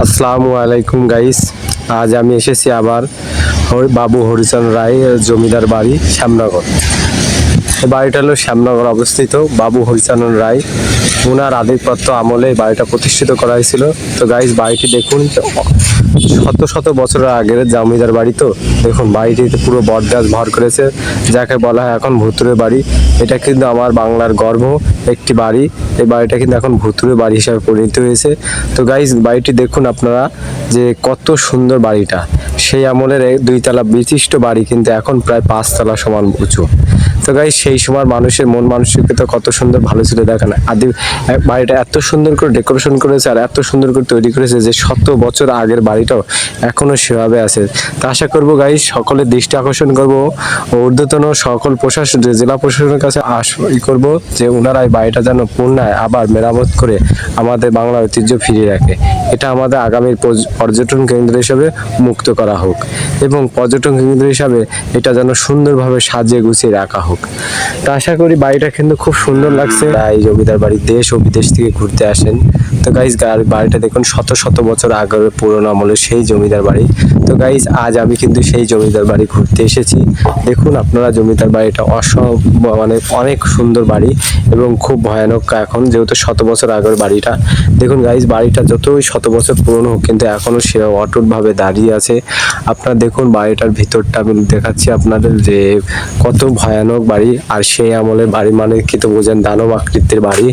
আসসালামু আলাইকুম গাইস আজ আমি এসেছি আবার বাবু হরিচন্দ্র রায় জমিদার বাড়ি শ্যামনগর। এই বাড়িটা হলো শ্যামনগর অবস্থিত বাবু হরিচন্দ্র রায়। ওনার আধিপত্য আমলে বাড়িটা প্রতিষ্ঠিত করা হয়েছিল। তো গাইস বাড়িটি দেখুন শত শত বছরের আগের জমিদার বাড়ি তো। দেখুন, বাড়িটিতে পুরো বটগাছ ভর করেছে, যাকে বলা হয় এখন ভুতুরে বাড়ি। এটা কিন্তু আমার বাংলার গর্ব, একটি বাড়ি। এই বাড়িটা কিন্তু এখন ভুতুরে বাড়ি হিসাবে পরিণত হয়েছে। তো গাইস বাড়িটি দেখুন আপনারা যে কত সুন্দর বাড়িটা। সেই আমলের দুইতলা বিশিষ্ট বাড়ি কিন্তু এখন প্রায় পাঁচতলা সমান উঁচু। তো গাইস সেই সময় মানুষের মন মানসিকতা কত সুন্দর ভালো ছিল, দেখেন। আদি বাড়িটা এত সুন্দর করে ডেকোরেশন করেছে আর এত সুন্দর করে তৈরি করেছে যে শত বছর আগের বাড়িটাও এখনও সেভাবে আছে। তা আশা করব গাই সকলের দৃষ্টি আকর্ষণ করব, ঊর্ধ্বতন সকল প্রশাসন জেলা প্রশাসনের কাছে ই করব যে ওনারা এই বাড়িটা যেন পুনরায় আবার মেরামত করে আমাদের বাংলা ঐতিহ্য ফিরিয়ে রাখে। এটা আমাদের আগামী পর্য- পর্যটন কেন্দ্র হিসাবে মুক্ত করা হোক এবং পর্যটন কেন্দ্র হিসাবে এটা যেন সুন্দরভাবে সাজিয়ে গুছিয়ে রাখা হোক। তা আশা করি বাড়িটা কিন্তু খুব সুন্দর লাগছে। এই জমিদার বাড়ি দেশ ও বিদেশ থেকে ঘুরতে আসেন। তো গাইজ বাড়িটা দেখুন, শত শত বছর আগের পুরোনো আমলের সেই জমিদার বাড়ি। তো গাইজ আজ আমি কিন্তু সেই জমিদার বাড়ি ঘুরতে এসেছি। দেখুন আপনারা জমিদার বাড়িটা অসম মানে অনেক সুন্দর বাড়ি এবং খুব ভয়ানক এখন, যেহেতু শত বছর আগের বাড়িটা। দেখুন গাইজ বাড়িটা যতই শত বছর পুরনো হোক, কিন্তু এখনও সে অটুটভাবে দাঁড়িয়ে আছে। আপনারা দেখুন বাড়িটার ভিতরটা আমি দেখাচ্ছি আপনাদের যে কত ভয়ানক বাড়ি, আর সেই আমলের বাড়ি মানে কি তো বোঝেন দানব আকৃতির বাড়ি।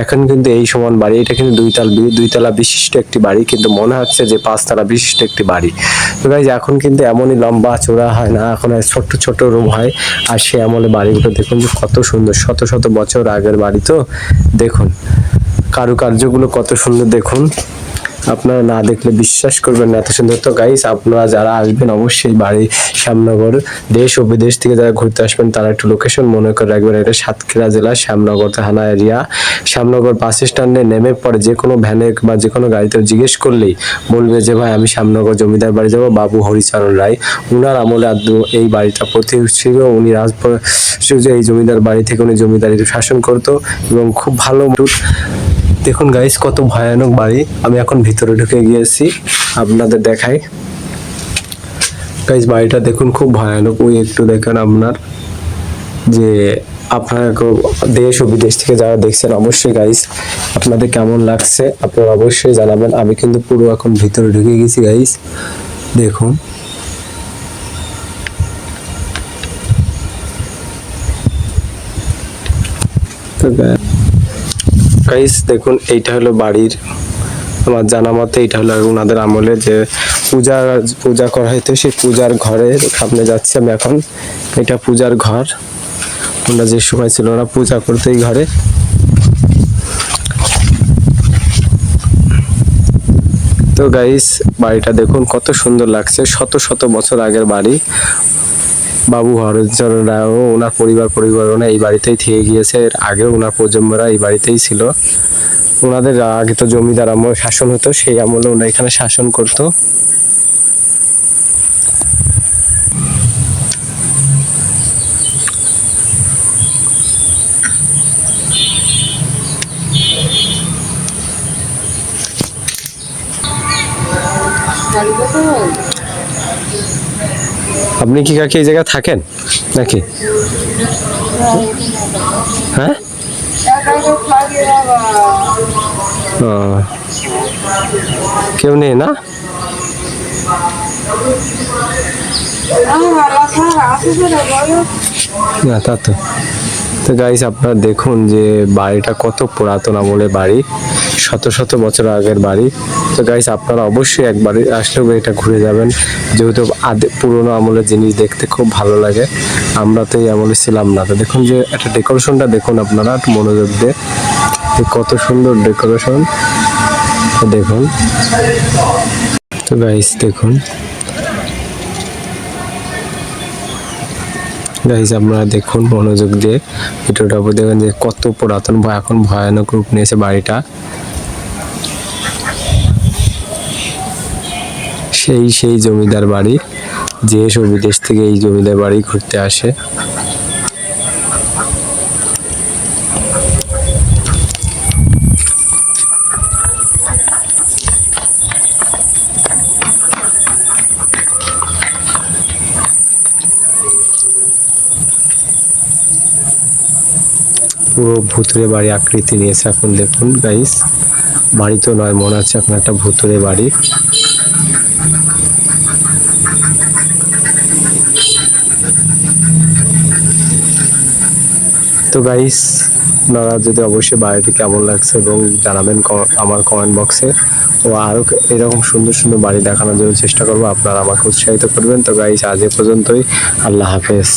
এখন কিন্তু এই সমান বাড়ি, এটা কিন্তু দুইতলা দুইতলা বিশিষ্ট একটি বাড়ি, কিন্তু মনে হচ্ছে যে পাঁচতলা বিশিষ্ট একটি বাড়ি। তো গাইজ এখন কিন্তু এমনই লম্বা চোরা হয় না, এখন ছোট্ট ছোট রুম হয়। আর সেই আমলে বাড়িগুলো দেখুন যে কত সুন্দর, শত শত বছর আগের বাড়ি তো। দেখুন, কারুকার্যগুলো কত সুন্দর, দেখুন। আপনারা না দেখলে বিশ্বাস করবেন না। এত সুন্দর তো গাইস আপনারা যারা আসবেন অবশ্যই বাড়ি শ্যামনগর, দেশ ও বিদেশ থেকে যারা ঘুরতে আসবেন, তারা একটু লোকেশন মনে করে রাখবেন। এটা সাতক্ষীরা জেলা, শ্যামনগর থানা এরিয়া শ্যামনগর বাস স্ট্যান্ডে নেমে পরে যে কোনো ভ্যানে বা যে কোনো গাড়িতে জিজ্ঞেস করলেই বলবে যে, ভাই, আমি শ্যামনগর জমিদার বাড়ি যাব, বাবু হরিচরণ রায়। উনার আমলে এই বাড়িটা প্রতি ছিল উনি রাজপুর এই জমিদার বাড়ি থেকে উনি জমিদারি শাসন করতো এবং খুব ভালো দেখুন গাইস কত ভয়ানক বাড়ি। আমি এখন ভিতরে ঢুকে গিয়েছি, আপনাদের দেখাই। গাইস বাড়িটা দেখুন খুব ভয়ানক। ওই একটু দেখেন আপনার, যে আপনারা দেশ ও বিদেশ থেকে যারা দেখছেন, অবশ্যই গাইস আপনাদের কেমন লাগছে, আপনারা অবশ্যই জানাবেন। আমি কিন্তু পুরো এখন ভিতরে ঢুকে গেছি গাইস দেখুন। তো গাইস দেখুন, এইটা হলো বাড়ির, আমার জানা মতে এটা হলো ওনাদের আমলে যে পূজা পূজা করা হইতো সেই পূজার ঘরে সামনে যাচ্ছি আমি এখন। এটা পূজার ঘর। ওনারা যে সময় ছিল ওরা পূজা করতে এই ঘরে। তো গাইস বাড়িটা দেখুন কত সুন্দর লাগছে। শত শত বছর আগের বাড়ি। বাবু হরচরণ রায়ও ওনার পরিবার পরিবারও এই বাড়িতেই থেকে গিয়েছে। এর আগেও ওনার প্রজন্মরা এই বাড়িতেই ছিল। ওনাদের আগে তো জমিদার আমল শাসন হতো, সেই আমলে ওনারা এখানে শাসন করতো। আপনি কি কাকে এই জায়গায় থাকেন? নাকি? হ্যাঁ? কেউ নেই না? না তা তো। তো গাইস আপনারা দেখুন যে বাড়িটা কত পুরাতন আমলের বাড়ি, শত শত বছর আগের বাড়ি। তো গাইস আপনারা অবশ্যই একবার আসলেও এটা ঘুরে যাবেন। যেহেতু আদে পুরোনো আমলের জিনিস দেখতে খুব ভালো লাগে, আমরা তো এই আমলে ছিলাম না। তো দেখুন যে একটা ডেকোরেশনটা দেখুন আপনারা মনোযোগ দিয়ে। কত সুন্দর ডেকোরেশন। দেখুন। তো গাইস দেখুন। গাইজ আপনারা দেখুন মনোযোগ দিয়ে ভিডিওটা দেখুন যে কত পুরাতন এখন ভয়ানক রূপ নিয়েছে বাড়িটা। সেই সেই জমিদার বাড়ি, যে সব বিদেশ থেকে এই জমিদার বাড়ি ঘুরতে আসে। পুরো ভুতুরে বাড়ি আকৃতি নিয়েছে। এখন দেখুন গাইস বাড়ি তো নয়, মনে হচ্ছে এখন একটা ভুতুরে বাড়ি। তো গাইস আপনারা যদি অবশ্যই বাড়িটি কেমন লাগছে এবং জানাবেন আমার কমেন্ট বক্সে ও আরও এরকম সুন্দর সুন্দর বাড়ি দেখানোর জন্য চেষ্টা করব, আপনারা আমাকে উৎসাহিত করবেন। তো গাইস আজ এ পর্যন্তই। আল্লাহ হাফেজ।